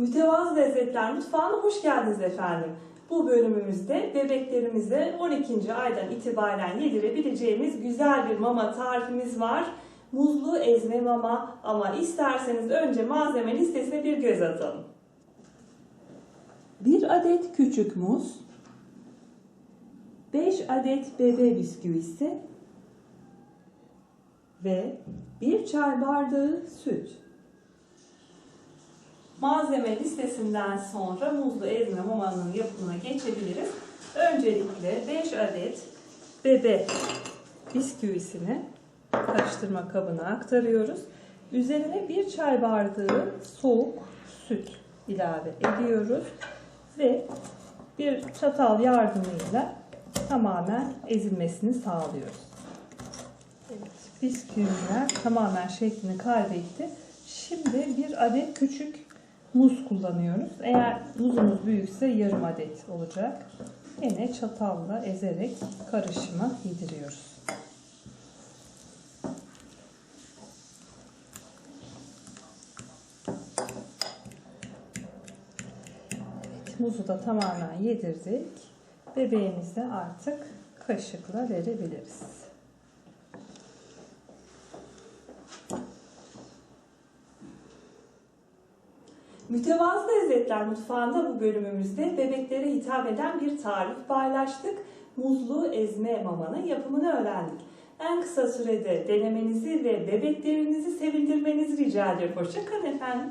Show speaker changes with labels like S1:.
S1: Mütevazı Lezzetler Mutfağı'na hoş geldiniz efendim. Bu bölümümüzde bebeklerimize 12. aydan itibaren yedirebileceğimiz güzel bir mama tarifimiz var. Muzlu ezme mama ama isterseniz önce malzeme listesine bir göz atalım. 1 adet küçük muz, 5 adet bebe bisküvisi ve 1 çay bardağı süt. Malzeme listesinden sonra muzlu ezme mamanın yapımına geçebiliriz. Öncelikle 5 adet bebe bisküvisini karıştırma kabına aktarıyoruz. Üzerine 1 çay bardağı soğuk süt ilave ediyoruz ve bir çatal yardımıyla tamamen ezilmesini sağlıyoruz. Evet, bisküviler tamamen şeklini kaybetti. Şimdi bir adet küçük muz kullanıyoruz. Eğer muzumuz büyükse yarım adet olacak. Yine çatalla ezerek karışıma yediriyoruz. Evet, muzu da tamamen yedirdik. Bebeğimize artık kaşıkla verebiliriz. Mütevazı Lezzetler Mutfağı'nda bu bölümümüzde bebeklere hitap eden bir tarif paylaştık. Muzlu ezme mamanın yapımını öğrendik. En kısa sürede denemenizi ve bebeklerinizi sevindirmenizi rica ediyorum. Hoşçakalın efendim.